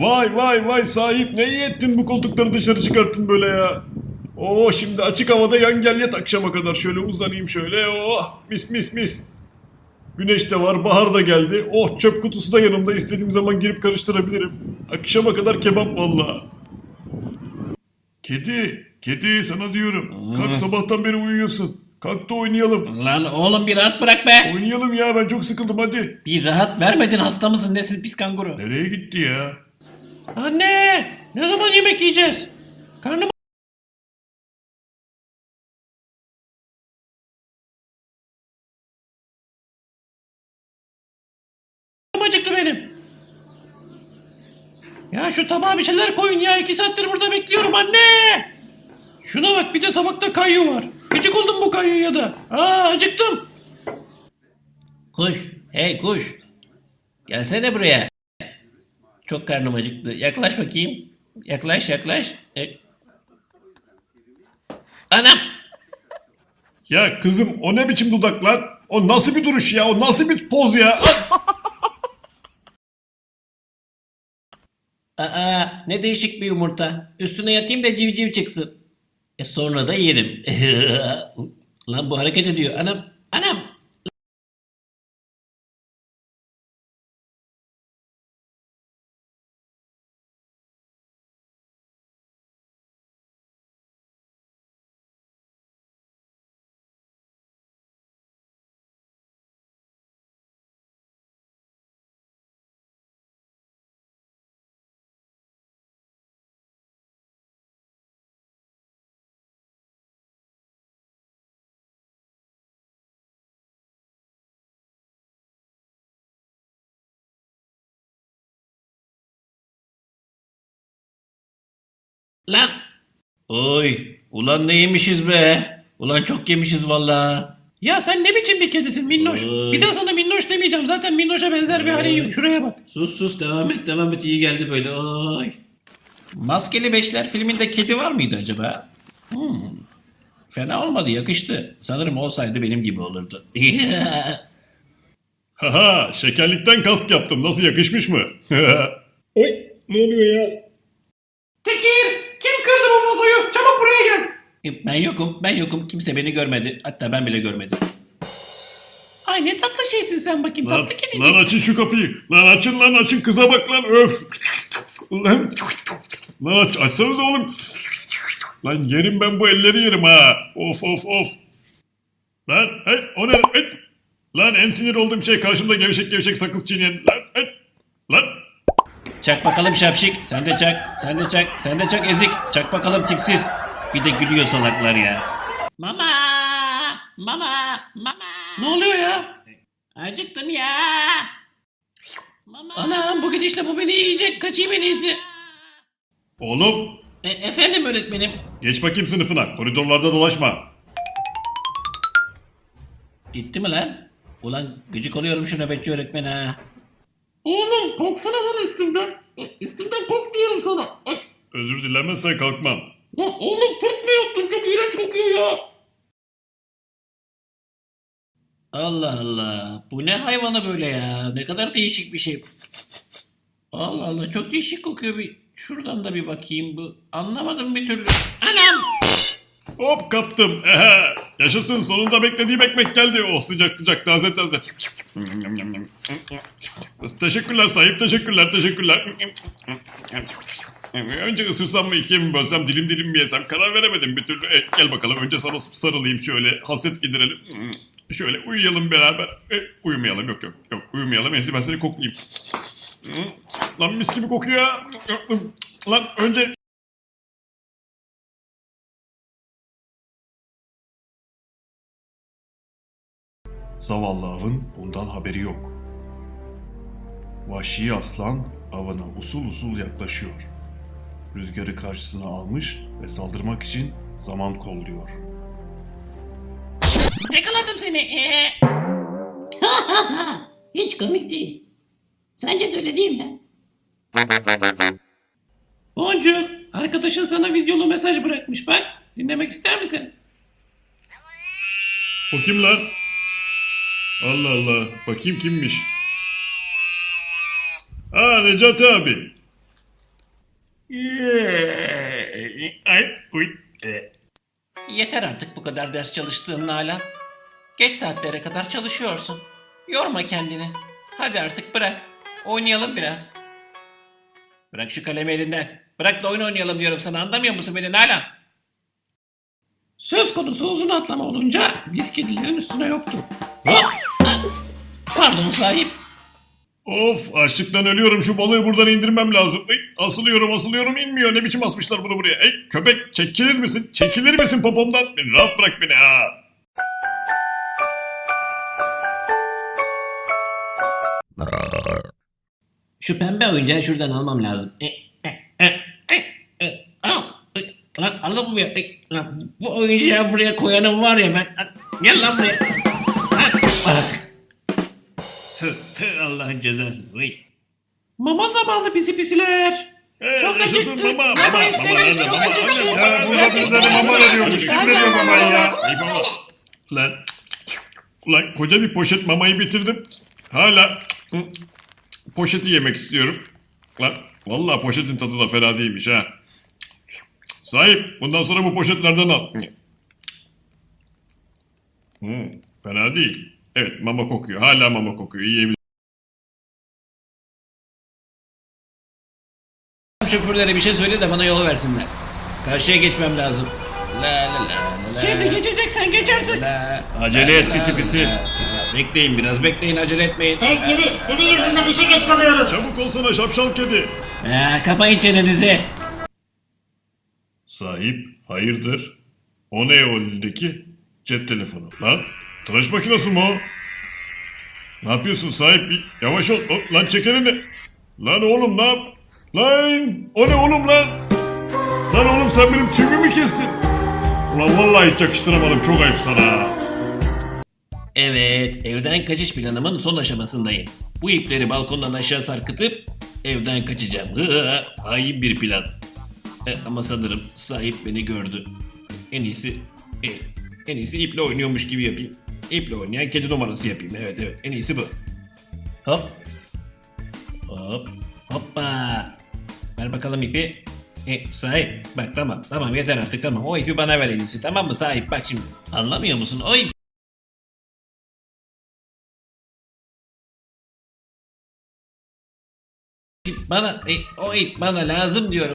Vay vay vay sahip ne iyi ettin bu koltukları dışarı çıkarttın böyle ya. Oo şimdi açık havada yan gel yat akşama kadar şöyle uzanayım şöyle oh mis mis mis. Güneş de var bahar da geldi oh çöp kutusu da yanımda istediğim zaman girip karıştırabilirim. Akşama kadar kebap valla. Kedi kedi sana diyorum kalk sabahtan beri uyuyorsun. Kalk da oynayalım. Lan oğlum bir rahat bırak be. Oynayalım ya ben çok sıkıldım hadi. Bir rahat vermedin hasta mısın nesin pis kanguru. Nereye gitti ya? Anne ne zaman yemek yiyeceğiz? Karnım acıktı benim. Ya şu tabağa bir şeyler koyun ya. iki saattir burada bekliyorum anne. Şuna bak bir de tabakta kayu var. Gıcık oldum bu kayuya da. Aa acıktım. Kuş. Hey kuş. Gelsene buraya. Çok karnım acıktı. Yaklaş bakayım. Yaklaş yaklaş. E- Anam. Ya kızım o ne biçim dudaklar? O nasıl bir duruş ya? O nasıl bir poz ya? Aa ne değişik bir yumurta. Üstüne yatayım da civciv çıksın. E sonra da yerim. Lan bu hareket ediyor. Anam. Anam. Lan. Oy. Ulan ne yemişiz be. Ulan çok yemişiz valla. Ya sen ne biçim bir kedisin minnoş? Oy. Bir daha sana minnoş demeyeceğim. Zaten minnoşa benzer bir halin yok. Şuraya bak. Sus sus devam et devam et iyi geldi böyle. Oy. Maskeli Beşler filminde kedi var mıydı acaba? Hmm. Fena olmadı yakıştı. Sanırım olsaydı benim gibi olurdu. Haha şekerlikten kask yaptım. Nasıl yakışmış mı? Oy ne oluyor ya? Tekir! Kim kırdı bu vazoyu? Çabuk buraya gel. E, Ben yokum, ben yokum. Kimse beni görmedi. Hatta ben bile görmedim. Ay ne tatlı şeysin sen bakayım. Lan, tatlı kedicik. lan açın şu kapıyı. Lan açın lan açın kıza bak lan öf. Lan, lan aç, açsanıza oğlum. Lan yerim ben bu elleri yerim ha. Of of of. Lan hey o ne? Hey. Lan en sinir olduğum şey karşımda gevşek gevşek sakız çiğneyen. Lan hey. Lan. Çak bakalım şapşik. Sen de çak. Sen de çak. Sen de çak ezik. Çak bakalım tipsiz. Bir de gülüyor salaklar ya. Mama! Mama! Mama! Ne oluyor ya? Acıktım ya. Mama. Anam bu gidişle bu beni yiyecek. Kaçayım en iyisi. Oğlum E, efendim öğretmenim. geç bakayım sınıfına. Koridorlarda dolaşma. Gitti mi lan? Ulan gıcık oluyorum şu nöbetçi öğretmen ha. Oğlum kalksana lan üstümden. E, Üstümden kalk diyorum sana. Ay, Özür dilemezsen kalkmam. Lan oğlum yaptın? Çok iğrenç kokuyor ya. Allah Allah. Bu ne hayvanı böyle ya? Ne kadar değişik bir şey. Allah Allah çok değişik kokuyor bir. Şuradan da bir bakayım bu. Anlamadım bir türlü. Anam! Hop kaptım. Yaşasın sonunda beklediğim ekmek geldi. Oh sıcak sıcak taze taze. teşekkürler sahip teşekkürler teşekkürler. Önce ısırsam mı ikiye mi bölsem dilim dilim mi yesem karar veremedim bir türlü. E, gel bakalım önce sana sarılayım şöyle hasret giderelim. Şöyle uyuyalım beraber. E, uyumayalım yok yok yok uyumayalım. En ben seni koklayayım. Lan mis gibi kokuyor. Lan önce Zavallı avın bundan haberi yok. Vahşi aslan avına usul usul yaklaşıyor. Rüzgarı karşısına almış ve saldırmak için zaman kolluyor. Yakaladım seni. Ee, Hiç komik değil. Sence de öyle değil mi? Boncuk, arkadaşın sana videolu mesaj bırakmış bak. Dinlemek ister misin? O kim lan? Allah Allah. Bakayım kimmiş. Aa Necati abi. Yeter artık bu kadar ders çalıştığın Nalan. Geç saatlere kadar çalışıyorsun. Yorma kendini. Hadi artık bırak. Oynayalım biraz. Bırak şu kalemi elinden. Bırak da oyun oynayalım diyorum sana. Anlamıyor musun beni Nalan? Söz konusu uzun atlama olunca biz kedilerin üstüne yoktur. Hop! Pardon sahip. Of açlıktan ölüyorum şu balığı buradan indirmem lazım. Ay, asılıyorum asılıyorum inmiyor ne biçim asmışlar bunu buraya. Ey köpek çekilir misin? Çekilir misin popomdan? Beni rahat bırak beni ha. Şu pembe oyuncağı şuradan almam lazım. E, Al. Lan alınmıyor. Ay, Lan bu oyuncağı buraya koyanım var ya ben. Lan, Gel lan buraya. Lan, Bak. tüh, tüh, Allah'ın cezası. Uy. Mama zamanı bizi pisiler. Ee, Çok acıktık. Mama, Mama mama, nerede? çok Mama, acıktık. nerede? Ya, hafifleri mama veriyormuş. Kim veriyor mamayı ya? mama? Ey baba. Lan. Ulan koca bir poşet mamayı bitirdim. Hala poşeti yemek istiyorum. Lan vallahi poşetin tadı da fena değilmiş ha. Sahip bundan sonra bu poşetlerden al. Hmm, fena değil. Evet mama kokuyor. Hala mama kokuyor. Yiyebiliriz. Şoförlere bir şey söyle de bana yol versinler. Karşıya geçmem lazım. La la la la. Kedi geçeceksen geç artık. La, Acele et pisi pisi. Bekleyin biraz bekleyin acele etmeyin. Hey kedi, senin yüzünden işe geç kalıyoruz. Çabuk olsana şapşal kedi. Ha, kapayın çenenizi. Sahip hayırdır? O ne o elindeki? Cep telefonu. Lan tıraş makinesi mi o? Ne yapıyorsun sahip? Yavaş ol. Hop, lan çek elini. Lan oğlum ne yap? Lan o ne oğlum lan? Lan oğlum sen benim tüyümü mü kestin? Ulan vallahi hiç yakıştıramadım. Çok ayıp sana. Evet, evden kaçış planımın son aşamasındayım. Bu ipleri balkondan aşağı sarkıtıp evden kaçacağım. Hı, hain bir plan. E, ama sanırım sahip beni gördü. En iyisi, e, en iyisi iple oynuyormuş gibi yapayım. İple oynayan kedi numarası yapayım. Evet evet, en iyisi bu. Hop. Hop. Hoppa. Ver bakalım ipi. E, sahip bak tamam tamam yeter artık tamam o ipi bana ver en iyisi tamam mı sahip bak şimdi anlamıyor musun o bana e, o ip bana lazım diyorum.